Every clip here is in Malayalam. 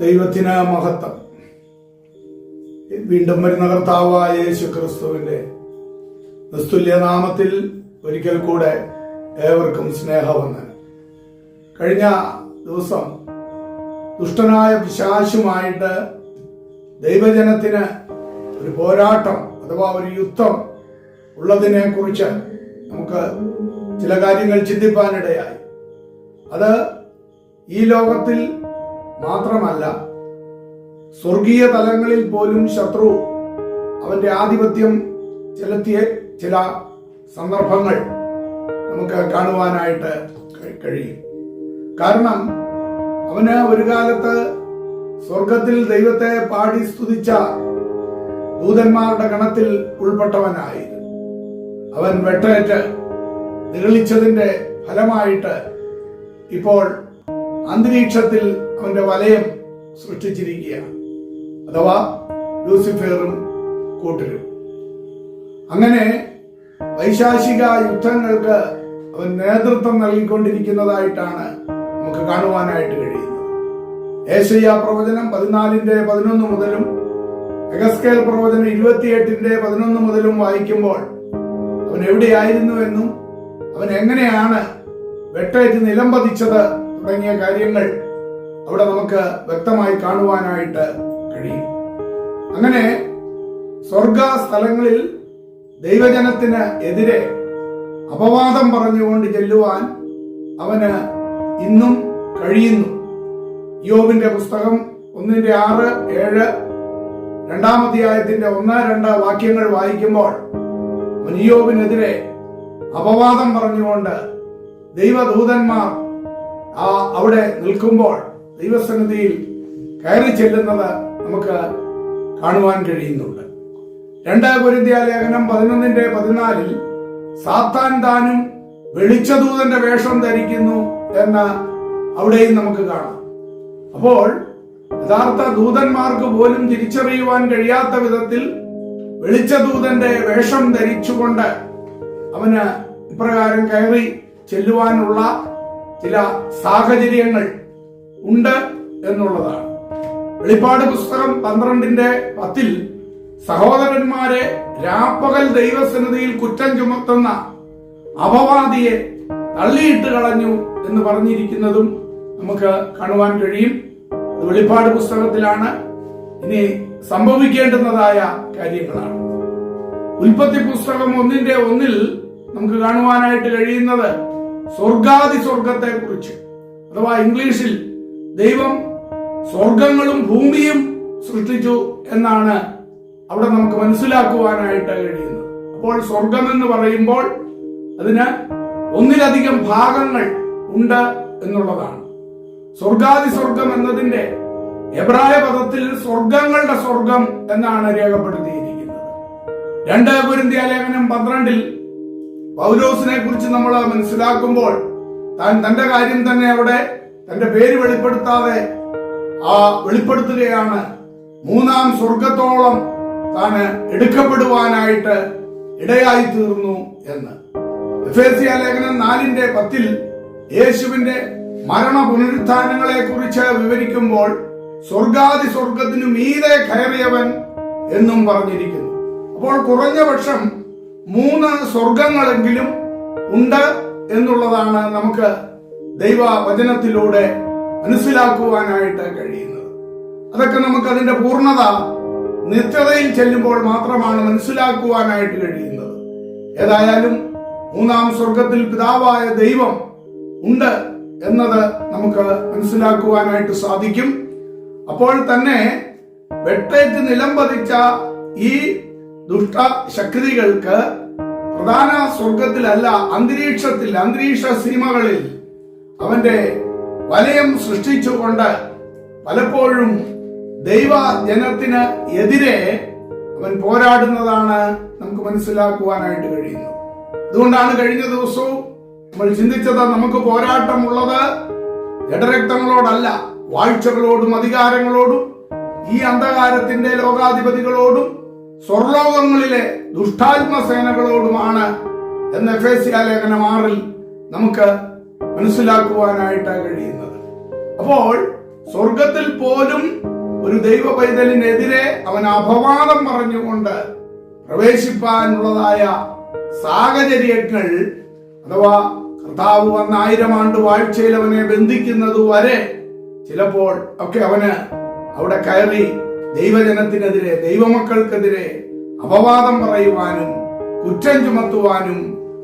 ദൈവത്തിന് മഹത്വം. വീണ്ടും വരുന്ന കർത്താവായ യേശു ക്രിസ്തുവിന്റെ നിസ്തുല്യ നാമത്തിൽ ഒരിക്കൽ കൂടെ ഏവർക്കും സ്നേഹവന്ദനം. കഴിഞ്ഞ ദിവസം ദുഷ്ടനായ പിശാശുമായിട്ട് ദൈവജനത്തിന് ഒരു പോരാട്ടം അഥവാ ഒരു യുദ്ധം ഉള്ളതിനെ കുറിച്ച് നമുക്ക് ചില കാര്യങ്ങൾ ചിന്തിപ്പാനിടയായി. അത് ഈ ലോകത്തിൽ മാത്രമല്ല സ്വർഗീയ തലങ്ങളിൽ പോലും ശത്രു അവന്റെ ആധിപത്യം ചെലുത്തിയ ചില സന്ദർഭങ്ങൾ നമുക്ക് കാണുവാനായിട്ട് കഴി- കഴിയും. കാരണം അവന് ഒരു കാലത്ത് സ്വർഗത്തിൽ ദൈവത്തെ പാടി സ്തുതിച്ച ദൂതന്മാരുടെ ഗണത്തിൽ ഉൾപ്പെട്ടവനായി. അവൻ വെട്ടേറ്റ് നിഗളിച്ചതിന്റെ ഫലമായിട്ട് ഇപ്പോൾ അന്തരീക്ഷത്തിൽ അവന്റെ വലയം സൃഷ്ടിച്ചിരിക്കുകയാണ്. അഥവാ ലൂസിഫറും കൂട്ടരും. അങ്ങനെ വൈശാചിക യുദ്ധങ്ങൾക്ക് അവൻ നേതൃത്വം നൽകിക്കൊണ്ടിരിക്കുന്നതായിട്ടാണ് നമുക്ക് കാണുവാനായിട്ട് കഴിയുന്നത്. ഏഷ്യ പ്രവചനം പതിനാലിന്റെ പതിനൊന്ന് മുതലും എഗസ്കേൽ പ്രവചനം ഇരുപത്തിയെട്ടിന്റെ പതിനൊന്ന് മുതലും വായിക്കുമ്പോൾ അവൻ എവിടെയായിരുന്നു എന്നും അവൻ എങ്ങനെയാണ് വെട്ടേറ്റ് നിലംപതിച്ചത് തുടങ്ങിയ കാര്യങ്ങൾ അവിടെ നമുക്ക് വ്യക്തമായി കാണുവാനായിട്ട് കഴിയും. അങ്ങനെ സ്വർഗ സ്ഥലങ്ങളിൽ ദൈവജനത്തിന് എതിരെ അപവാദം പറഞ്ഞുകൊണ്ട് ചെല്ലുവാൻ അവന് ഇന്നും കഴിയുന്നു. യോബിന്റെ പുസ്തകം ഒന്നിന്റെ ആറ് ഏഴ് രണ്ടാമധ്യായത്തിന്റെ ഒന്ന് രണ്ട് വാക്യങ്ങൾ വായിക്കുമ്പോൾ യോബിനെതിരെ അപവാദം പറഞ്ഞുകൊണ്ട് ദൈവദൂതന്മാർ ആ അവിടെ നിൽക്കുമ്പോൾ ദൈവസന്നിധിയിൽ കയറി ചെല്ലുന്നത് നമുക്ക് കാണുവാൻ കഴിയുന്നുണ്ട്. രണ്ടാം പൊരിന്ത്യ ലേഖനം പതിനൊന്നിന്റെ പതിനാലിൽ സാത്താൻ താനും വെളിച്ചദൂതന്റെ വേഷം ധരിക്കുന്നു എന്ന് അവിടെയും നമുക്ക് കാണാം. അപ്പോൾ യഥാർത്ഥ ദൂതന്മാർക്ക് പോലും തിരിച്ചറിയുവാൻ കഴിയാത്ത വിധത്തിൽ വെളിച്ചദൂതന്റെ വേഷം ധരിച്ചുകൊണ്ട് അവന് ഇപ്രകാരം കയറി ചെല്ലുവാനുള്ള ചില സാഹചര്യങ്ങൾ ഉണ്ട് എന്നുള്ളതാണ്. വെളിപ്പാട് പുസ്തകം പന്ത്രണ്ടിന്റെ പത്തിൽ സഹോദരന്മാരെ രാപ്പകൽ ദൈവസന്നിധിയിൽ കുറ്റം ചുമത്തുന്ന അപവാദിയെ തള്ളിയിട്ട് കളഞ്ഞു എന്ന് പറഞ്ഞിരിക്കുന്നതും നമുക്ക് കാണുവാൻ കഴിയും. വെളിപ്പാട് പുസ്തകത്തിലാണ്. ഇനി സംഭവിക്കേണ്ടുന്നതായ കാര്യങ്ങളാണ്. ഉൽപ്പത്തി പുസ്തകം ഒന്നിന്റെ ഒന്നിൽ നമുക്ക് കാണുവാനായിട്ട് കഴിയുന്നത് സ്വർഗാദി സ്വർഗത്തെ കുറിച്ച് അഥവാ ഇംഗ്ലീഷിൽ ദൈവം സ്വർഗങ്ങളും ഭൂമിയും സൃഷ്ടിച്ചു എന്നാണ് അവിടെ നമുക്ക് മനസ്സിലാക്കുവാനായിട്ട് കഴിയുന്നത്. അപ്പോൾ സ്വർഗം എന്ന് പറയുമ്പോൾ അതിന് ഒന്നിലധികം ഭാഗങ്ങൾ ഉണ്ട് എന്നുള്ളതാണ്. സ്വർഗാദി സ്വർഗം എന്നതിന്റെ എബ്രായ പദത്തിൽ സ്വർഗങ്ങളുടെ സ്വർഗം എന്നാണ് രേഖപ്പെടുത്തിയിരിക്കുന്നത്. രണ്ട് കുരിന്ത്യ ലേഖനം പന്ത്രണ്ടിൽ പൗലോസിനെ കുറിച്ച് നമ്മൾ മനസ്സിലാക്കുമ്പോൾ താൻ തന്റെ കാര്യം തന്നെ അവിടെ തന്റെ പേര് വെളിപ്പെടുത്താതെ ആ വെളിപ്പെടുത്തുകയാണ്. മൂന്നാം സ്വർഗത്തോളം താൻ എടുക്കപ്പെടുവാനായിട്ട് ഇടയായി തീർന്നു എന്ന്. ലേഖനം നാലിന്റെ പത്തിൽ യേശുവിന്റെ മരണ പുനരുത്ഥാനങ്ങളെ കുറിച്ച് വിവരിക്കുമ്പോൾ സ്വർഗാദി സ്വർഗത്തിനു മീതെ കയറിയവൻ എന്നും പറഞ്ഞിരിക്കുന്നു. അപ്പോൾ കുറഞ്ഞ പക്ഷം മൂന്ന് സ്വർഗങ്ങളെങ്കിലും ഉണ്ട് എന്നുള്ളതാണ് നമുക്ക് ദൈവ വചനത്തിലൂടെ മനസ്സിലാക്കുവാനായിട്ട് കഴിയുന്നത്. അതൊക്കെ നമുക്ക് അതിന്റെ പൂർണത നിത്യതയിൽ ചെല്ലുമ്പോൾ മാത്രമാണ് മനസ്സിലാക്കുവാനായിട്ട് കഴിയുന്നത്. ഏതായാലും മൂന്നാം സ്വർഗത്തിൽ പിതാവായ ദൈവം ഉണ്ട് എന്നത് നമുക്ക് മനസ്സിലാക്കുവാനായിട്ട് സാധിക്കും. അപ്പോൾ തന്നെ വെട്ടേറ്റ് നിലംപതിച്ച ഈ ദുഷ്ട ശക്തികൾക്ക് പ്രധാന സ്വർഗത്തിലല്ല അന്തരീക്ഷത്തിൽ അന്തരീക്ഷ സിനിമകളിൽ അവന്റെ വലയം സൃഷ്ടിച്ചുകൊണ്ട് പലപ്പോഴും ദൈവ ജനത്തിന് എതിരെ അവൻ പോരാടുന്നതാണ് നമുക്ക് മനസ്സിലാക്കുവാനായിട്ട് കഴിയുന്നത്. അതുകൊണ്ടാണ് കഴിഞ്ഞ ദിവസവും നമ്മൾ ചിന്തിച്ചത് നമുക്ക് പോരാട്ടമുള്ളത് ജഡരക്തങ്ങളോടല്ല വാഴ്ചകളോടും അധികാരങ്ങളോടും ഈ അന്ധകാരത്തിന്റെ ലോകാധിപതികളോടും സ്വർലോകങ്ങളിലെ ദുഷ്ടാത്മ സേനകളോടുമാണ് എന്ന എഫ് ലേഖനം ആറിൽ നമുക്ക് മനസ്സിലാക്കുവാനായിട്ട് കഴിയുന്നത്. അപ്പോൾ സ്വർഗത്തിൽ പോലും ഒരു ദൈവ പൈതലിനെതിരെ അവൻ അപവാദം പറഞ്ഞുകൊണ്ട് പ്രവേശിപ്പാനുള്ളതായ സാഹചര്യങ്ങൾ അഥവാ കർത്താവ് വന്ന ആയിരം ആണ്ട് വാഴ്ചയിൽ അവനെ ബന്ധിക്കുന്നത് വരെ ചിലപ്പോൾ ഒക്കെ അവന് അവിടെ കയറി ദൈവജനത്തിനെതിരെ ദൈവമക്കൾക്കെതിരെ അപവാദം പറയുവാനും കുറ്റം ചുമത്തുവാനും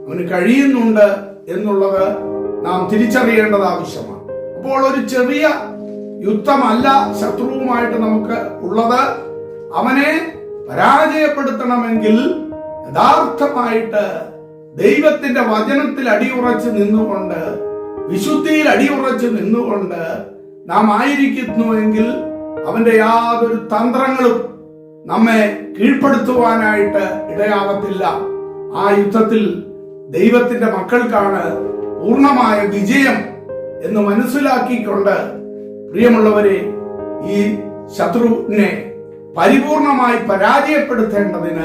അവന് കഴിയുന്നുണ്ട് എന്നുള്ളത് നാം തിരിച്ചറിയേണ്ടത് ആവശ്യമാണ്. അപ്പോൾ ഒരു ചെറിയ യുദ്ധമല്ല ശത്രുവുമായിട്ട് നമുക്ക് ഉള്ളത്. അവനെ പരാജയപ്പെടുത്തണമെങ്കിൽ യഥാർത്ഥമായിട്ട് ദൈവത്തിന്റെ വചനത്തിൽ അടിയുറച്ച് നിന്നുകൊണ്ട് വിശുദ്ധിയിൽ അടിയുറച്ച് നിന്നുകൊണ്ട് നാം ആയിരിക്കുന്നുവെങ്കിൽ അവന്റെ യാതൊരു തന്ത്രങ്ങളും നമ്മെ കീഴ്പ്പെടുത്തുവാനായിട്ട് ഇടയാകത്തില്ല. ആ യുദ്ധത്തിൽ ദൈവത്തിന്റെ മക്കൾക്കാണ് പൂർണമായ വിജയം എന്ന് മനസ്സിലാക്കിക്കൊണ്ട് പ്രിയമുള്ളവരെ ഈ ശത്രുവിനെ പരിപൂർണമായി പരാജയപ്പെടുത്തേണ്ടതിന്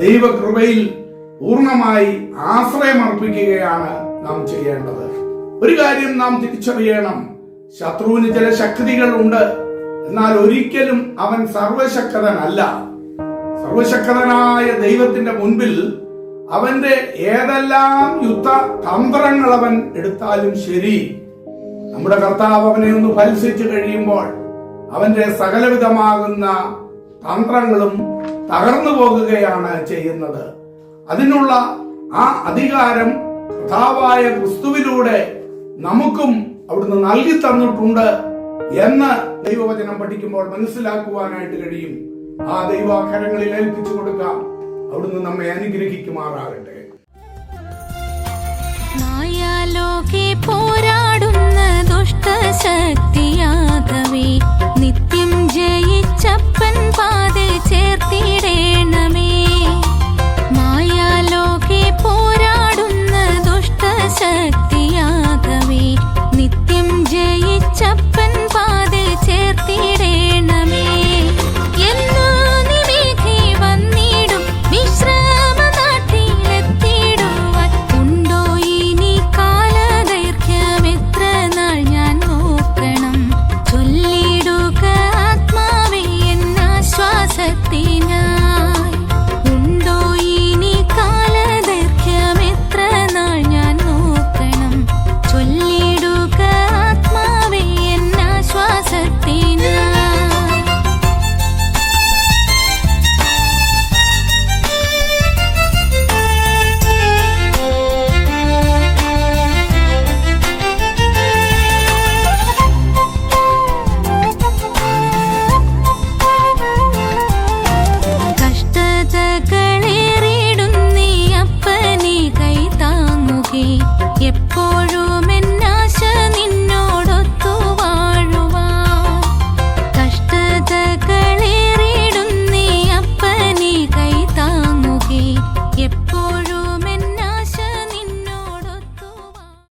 ദൈവകൃപയിൽ പൂർണമായി ആശ്രയമർപ്പിക്കുകയാണ് നാം ചെയ്യേണ്ടത്. ഒരു കാര്യം നാം തിരിച്ചറിയണം. ശത്രുവിന് ചില ശക്തികൾ ഉണ്ട്. എന്നാൽ ഒരിക്കലും അവൻ സർവശക്തനല്ല. സർവശക്തനായ ദൈവത്തിന്റെ മുൻപിൽ അവന്റെ ഏതെല്ലാം യുദ്ധ തന്ത്രങ്ങൾ അവൻ എടുത്താലും ശരി. നമ്മുടെ കർത്താവ് അവനെ ഒന്ന് ഫലിച്ചു കഴിയുമ്പോൾ അവന്റെ സകലവിധമാകുന്ന തന്ത്രങ്ങളും തകർന്നു പോകുകയാണ് ചെയ്യുന്നത്. അതിനുള്ള ആ അധികാരം കർത്താവായ ക്രിസ്തുവിലൂടെ നമുക്കും അവിടുന്ന് നൽകി തന്നിട്ടുണ്ട്. എന്ന് ദൈവവചനം പഠിക്കുമ്പോൾ മനസ്സിലാക്കുവാനായിട്ട് കഴിയും. ആ ദൈവാഖരങ്ങളിൽ ഏൽപ്പിച്ചു കൊടുക്കാം. അവിടുന്ന് നമ്മെ അനുഗ്രഹിക്കുമാറാകട്ടെ. മായാലോകെ നിത്യം ജയിച്ചപ്പൻ പാതെ ചേർത്തിടേണ